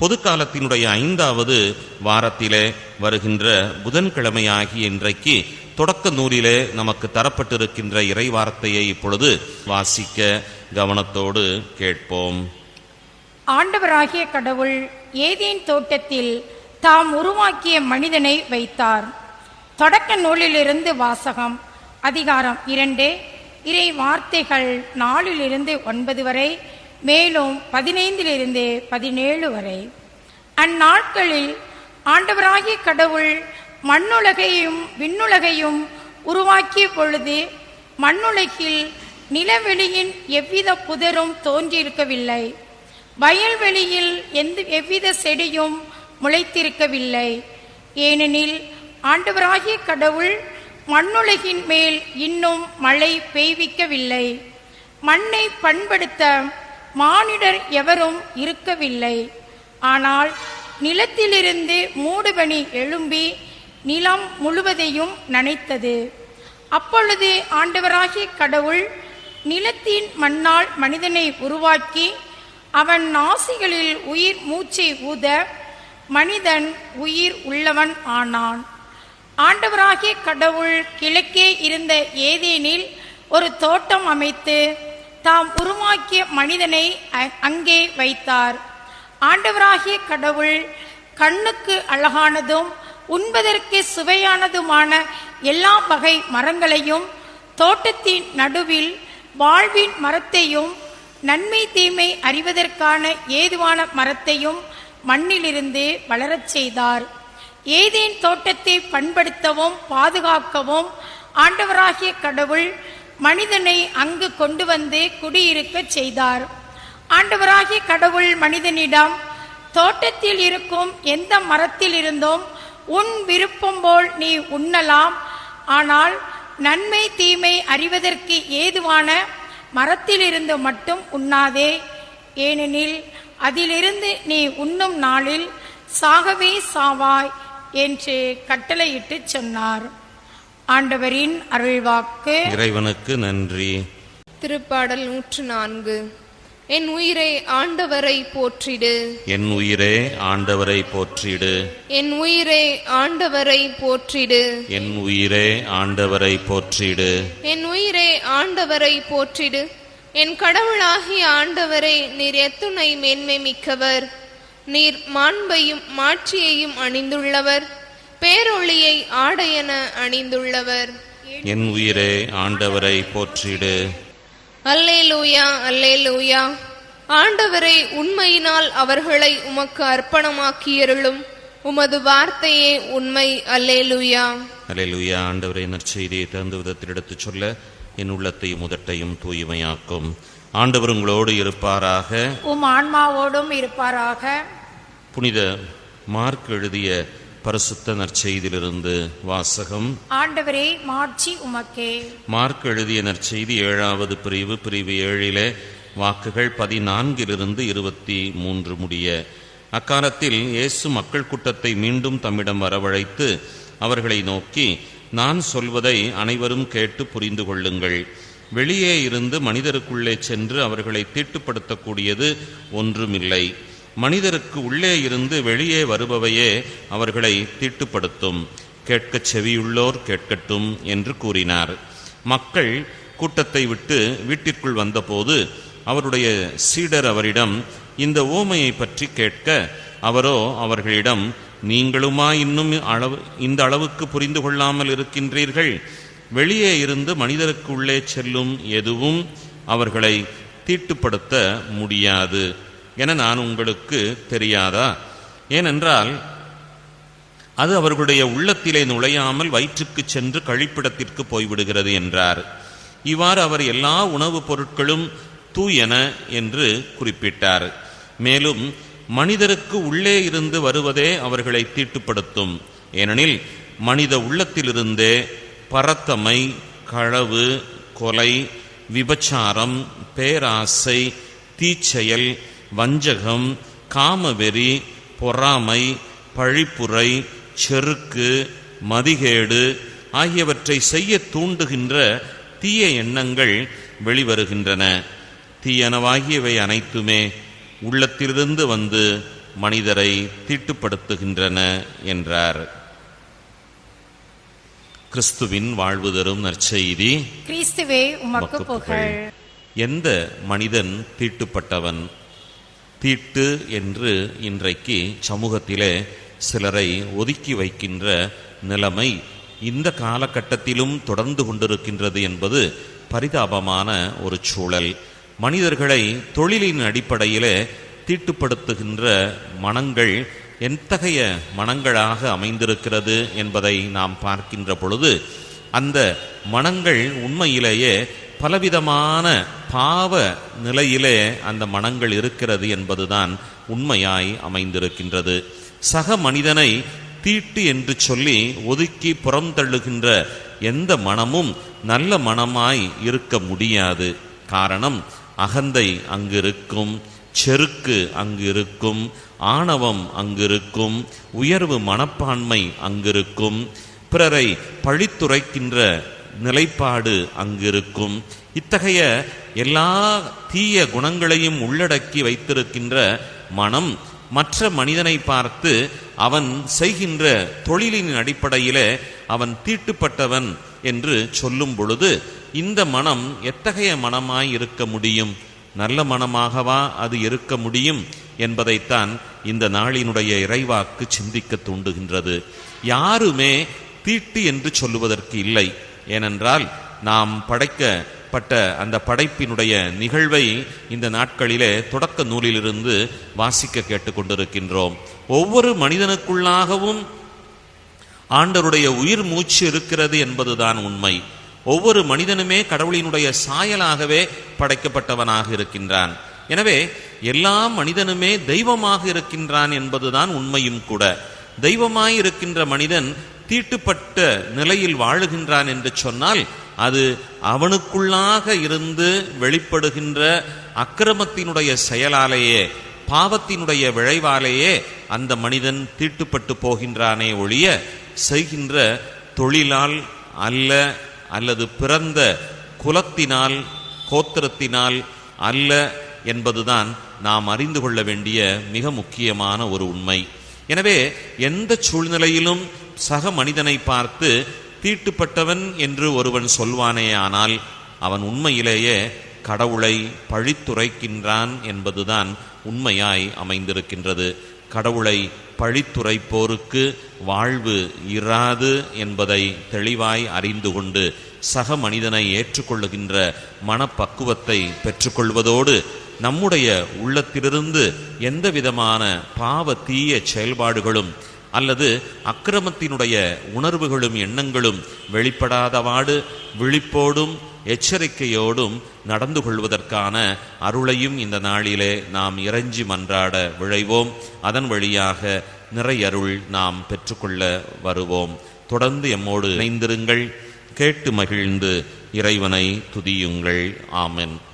பொது காலத்தினுடைய ஐந்தாவது வாரத்திலே வருகின்ற புதன்கிழமையாகிய இன்றைக்கு தொடக்க நூலிலே நமக்கு தரப்பட்டிருக்கின்ற இறை வார்த்தையை இப்பொழுது வாசிக்க கவனத்தோடு கேட்போம். ஆண்டவராகிய கடவுள் ஏதேன் தோட்டத்தில் தாம் உருவாக்கிய மனிதனை வைத்தார். தொடக்க நூலிலிருந்து வாசகம் அதிகாரம் இரண்டு. இறை வார்த்தைகள் நாலிலிருந்து ஒன்பது வரை மேலும் பதினைந்திலிருந்து பதினேழு வரை. அந்நாட்களில் ஆண்டவராகிய கடவுள் மண்ணுலகையும் விண்ணுலகையும் உருவாக்கிய பொழுது மண்ணுலகில் நிலவெளியின் எவ்வித புதரும் தோன்றியிருக்கவில்லை. வயல்வெளியில் எந்த எவ்வித செடியும் முளைத்திருக்கவில்லை. ஏனெனில் ஆண்டவராகிய கடவுள் மண்ணுலகின் மேல் இன்னும் மழை பெய்விக்கவில்லை. மண்ணை பண்படுத்த மானிடர் எவரும் இருக்கவில்லை. ஆனால் நிலத்திலிருந்து மூடுபனி எழும்பி நிலம் முழுவதையும் நனைத்தது. அப்பொழுது ஆண்டவராகிய கடவுள் நிலத்தின் மண்ணால் மனிதனை உருவாக்கி அவன் நாசிகளில் உயிர் மூச்சை ஊத மனிதன் உயிர் உள்ளவன் ஆனான். ஆண்டவராகிய கடவுள் கிழக்கே இருந்த ஏதேனில் ஒரு தோட்டம் அமைத்து தாம் உருவாக்கிய மனிதனை அங்கே வைத்தார். ஆண்டவராகிய கடவுள் கண்ணுக்கு அழகானதும் உண்பதற்கு சுவையானதுமான எல்லா வகை மரங்களையும் தோட்டத்தின் நடுவில் வாழ்வின் மரத்தையும் நன்மை தீமை அறிவதற்கான ஏதுவான மரத்தையும் மண்ணிலிருந்து வளரச் செய்தார். ஏதேன் தோட்டத்தை பண்படுத்தவும் பாதுகாக்கவும் ஆண்டவராகிய கடவுள் மனிதனை அங்கு கொண்டு வந்து குடியிருக்கச் செய்தார். ஆண்டவராகிய கடவுள் மனிதனிடம் தோட்டத்தில் இருக்கும் எந்த மரத்தில் இருந்தும் உன் விருப்பம் போல் நீ உண்ணலாம். ஆனால் நன்மை தீமை அறிவதற்கு ஏதுவான மரத்திலிருந்து மட்டும் உண்ணாதே. ஏனெனில் அதிலிருந்து நீ உண்ணும் நாளில் சாகவே சாவாய் என்று கட்டளையிட்டு சொன்னார். ஆண்டவரின் அருள்வாக்கு. இறைவனுக்கு நன்றி. திருப்பாடல் நூற்று நான்கு. என் உயிரை ஆண்டவரை போற்றிடு. என் உயிரே ஆண்டவரை போற்றிடு. என் உயிரை ஆண்டவரை போற்றிடு. என் உயிரே ஆண்டவரை போற்றிடு. என் உயிரை ஆண்டவரை போற்றிடு. என் கடவுளாகிய ஆண்டவரை நீர் எத்துணை மேன்மை மிக்கவர். நீர் மாண்பையும் மாட்சியையும் அணிந்துள்ளவர். பேரொளியை ஆடையென அணிந்துள்ளவர். என் உயிரே ஆண்டவரை போற்றிடு. அல்லேலூயா அல்லேலூயா. ஆண்டவரை உண்மையினால் அவர்களை உமக்கு அர்ப்பணமாக்கியருளும். உமது வார்த்தையே உண்மை அல்லேலூயா. அல்லேலூயா ஆண்டவரை நற்செய்தியை தகுந்த விதத்தில் எடுத்துச் சொல்ல என் உள்ளத்தையும் உதட்டையும் தூய்மையாக்கும். ஆண்டவர் உங்களோடு இருப்பாராக. உம் ஆன்மாவோடும் இருப்பாராக. புனித மார்க் எழுதிய பரிசுத்த நற்செய்தியிலிருந்து வாசகம். ஆண்டவரே மாட்சி உமக்கே. மார்க் எழுதிய நற்செய்தி ஏழாவது பிரிவு பிரிவு ஏழிலே வாக்குகள் பதினான்கிலிருந்து இருபத்தி மூன்று முடிய. அக்காலத்தில் இயேசு மக்கள் கூட்டத்தை மீண்டும் தம்மிடம் வரவழைத்து அவர்களை நோக்கி நான் சொல்வதை அனைவரும் கேட்டு புரிந்து கொள்ளுங்கள். வெளியே இருந்து மனிதருக்குள்ளே சென்று அவர்களை தீட்டுப்படுத்தக்கூடியது ஒன்றுமில்லை. மனிதருக்கு உள்ளே இருந்து வெளியே வருபவையே அவர்களை தீட்டுப்படுத்தும். கேட்கச் செவியுள்ளோர் கேட்கட்டும் என்று கூறினார். மக்கள் கூட்டத்தை விட்டு வீட்டிற்குள் வந்தபோது அவருடைய சீடர் அவரிடம் இந்த ஓமையை பற்றி கேட்க அவரோ அவர்களிடம் நீங்களுமா இன்னும் அளவு இந்த அளவுக்கு புரிந்து கொள்ளாமல் இருக்கின்றீர்கள்? வெளியே இருந்து மனிதருக்கு உள்ளே செல்லும் எதுவும் அவர்களை தீட்டுப்படுத்த முடியாது. என நான் உங்களுக்கு தெரியாதா? ஏனென்றால் அது அவர்களுடைய உள்ளத்திலே நுழையாமல் வயிற்றுக்கு சென்று கழிப்பிடத்திற்கு போய்விடுகிறது என்றார். இவ்வாறு அவர் எல்லா உணவுப் பொருட்களும் தூயன என்று குறிப்பிட்டார். மேலும் மனிதருக்கு உள்ளே இருந்து வருவதே அவர்களை தீட்டுப்படுத்தும். ஏனெனில் மனித உள்ளத்திலிருந்தே பரத்தமை களவு கொலை விபச்சாரம் பேராசை தீச்செயல் வஞ்சகம் காமவெறி பொறாமை பழிப்புரை செருக்கு மதிகேடு ஆகியவற்றை செய்ய தூண்டுகின்ற தீய எண்ணங்கள் வெளிவருகின்றன. தீயனவாகியவை அனைத்துமே உள்ளத்திலிருந்து வந்து மனிதரை தீட்டுப்படுத்துகின்றன என்றார். கிறிஸ்துவின் வாழ்வு தரும் நற்செய்தி. கிறிஸ்துவே உமக்கு புகழ். எந்த மனிதன் தீட்டுப்பட்டவன்? தீட்டு என்று இன்றைக்கு சமூகத்திலே சிலரை ஒதுக்கி வைக்கின்ற நிலைமை இந்த காலகட்டத்திலும் தொடர்ந்து கொண்டிருக்கின்றது என்பது பரிதாபமான ஒரு சூழல். மனிதர்களை தொழிலின் அடிப்படையிலே தீட்டுப்படுத்துகின்ற மனங்கள் எத்தகைய மனங்களாக அமைந்திருக்கிறது என்பதை நாம் பார்க்கின்ற பொழுது அந்த மனங்கள் உண்மையிலேயே பலவிதமான பாவ நிலையிலே அந்த மனங்கள் இருக்கிறது என்பதுதான் உண்மையாய் அமைந்திருக்கின்றது. சக மனிதனை தீட்டு என்று சொல்லி ஒதுக்கி புறந்தள்ளுகின்ற எந்த மனமும் நல்ல மனமாய் இருக்க முடியாது. காரணம் அகந்தை அங்கு இருக்கும் செருக்கு அங்கு இருக்கும் ஆணவம் அங்கிருக்கும் உயர்வு மனப்பான்மை அங்கிருக்கும் பிறரை பழித்துரைக்கின்ற நிலைப்பாடு அங்கிருக்கும். இத்தகைய எல்லா தீய குணங்களையும் உள்ளடக்கி வைத்திருக்கின்ற மனம் மற்ற மனிதனை பார்த்து அவன் செய்கின்ற தொழிலின் அடிப்படையிலே அவன் தீட்டுப்பட்டவன் என்று சொல்லும் பொழுது இந்த மனம் எத்தகைய மனமாய் இருக்க முடியும்? நல்ல மனமாகவா அது இருக்க முடியும் என்பதைத்தான் இந்த நாளினுடைய இறைவாக்கு சிந்திக்க தூண்டுகின்றது. யாருமே தீட்டு என்று சொல்லுவதற்கு இல்லை. ஏனென்றால் நாம் படைக்கப்பட்ட அந்த படைப்பினுடைய நிகழ்வை இந்த நாட்களிலே தொடக்க நூலிலிருந்து வாசிக்க கேட்டுக்கொண்டிருக்கின்றோம். ஒவ்வொரு மனிதனுக்குள்ளாகவும் ஆண்டவருடைய உயிர் மூச்சு இருக்கிறது என்பதுதான் உண்மை. ஒவ்வொரு மனிதனுமே கடவுளினுடைய சாயலாகவே படைக்கப்பட்டவனாக இருக்கின்றான். எனவே எல்லா மனிதனுமே தெய்வமாக இருக்கின்றான் என்பதுதான் உண்மையும் கூட. தெய்வமாய் இருக்கின்ற மனிதன் தீட்டுப்பட்ட நிலையில் வாழுகின்றான் என்று சொன்னால் அது அவனுக்குள்ளாக இருந்து வெளிப்படுகின்ற அக்கிரமத்தினுடைய செயலாலேயே பாவத்தினுடைய விளைவாலேயே அந்த மனிதன் தீட்டுப்பட்டு போகின்றானே ஒழிய செய்கின்ற தொழிலால் அல்ல அல்லது பிறந்த குலத்தினால் கோத்திரத்தினால் அல்ல என்பதுதான் நாம் அறிந்து கொள்ள வேண்டிய மிக முக்கியமான ஒரு உண்மை. எனவே எந்த சூழ்நிலையிலும் சக மனிதனை பார்த்து தீட்டுப்பட்டவன் என்று ஒருவன் சொல்வானே ஆனால் அவன் உண்மையிலேயே கடவுளை பழித்துரைக்கின்றான் என்பதுதான் உண்மையாய் அமைந்திருக்கின்றது. கடவுளை பழித்துரைப்போருக்கு வாழ்வு இராது என்பதை தெளிவாய் அறிந்து கொண்டு சக மனிதனை ஏற்றுக்கொள்ளுகின்ற மனப்பக்குவத்தை பெற்றுக்கொள்வதோடு நம்முடைய உள்ளத்திலிருந்து எந்தவிதமான பாவ தீய செயல்பாடுகளும் அல்லது அக்கிரமத்தினுடைய உணர்வுகளும் எண்ணங்களும் வெளிப்படாதவாடு விழிப்போடும் எச்சரிக்கையோடும் நடந்து கொள்வதற்கான அருளையும் இந்த நாளிலே நாம் இறைஞ்சி மன்றாட விழைவோம். அதன் வழியாக நிறையருள் நாம் பெற்றுக்கொள்ள வருவோம். தொடர்ந்து எம்மோடு இணைந்திருங்கள். கேட்டு மகிழ்ந்து இறைவனை துதியுங்கள். ஆமென்.